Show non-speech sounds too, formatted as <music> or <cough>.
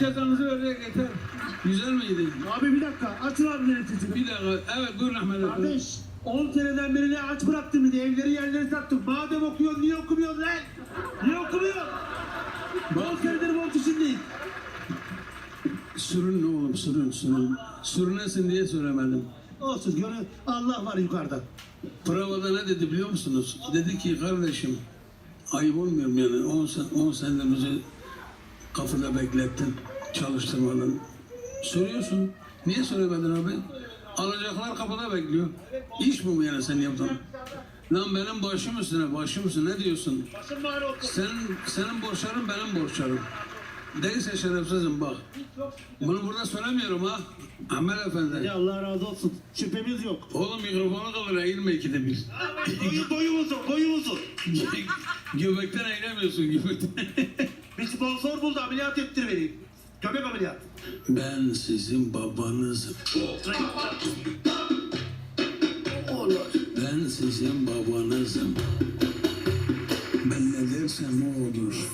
Cezanızı verecek yeter. Güzel miydi? Abi bir dakika açın abi yöneticini. Bir dakika. Evet buyurun Ahmet Efendi. Kardeş 10 seneden beri ne aç bıraktın bir de evleri yerleri sattın. Madem okuyorsun niye okumuyorsun lan? Niye okumuyorsun? 10 senedir borç içindeyiz. Sürün ne oğlum sürün sürün. Sürünesin diye söylemedim. Olsun gönül Allah var yukarıda. Provada ne dedi biliyor musunuz? Dedi ki kardeşim ayıp olmuyor mu yani 10 sen, 10 senedir bizi kafada beklettin, çalıştırmadın. Soruyorsun. Niye söylemedin abi? Alacaklar kapıda bekliyor. İş bu yani sen yaptın? Lan benim başım üstüne, başım üstüne ne diyorsun? Olsun. Senin, borçların benim borçlarım. Değilse şerefsizim bak. Bunu burada söylemiyorum ha. Ahmet Efendi. Allah razı olsun. Şüphemiz yok. Oğlum mikrofonu kalır eğilme ikide bir. Boyu, boyu uzun, boyu uzun. <laughs> Göbekten eğilemiyorsun göbekten. Sponsor buldu ameliyat ettir beni. Göbek ameliyat. ben sizin babanızım. Olur. Ben sizin babanızım. Ben ne dersem o olur.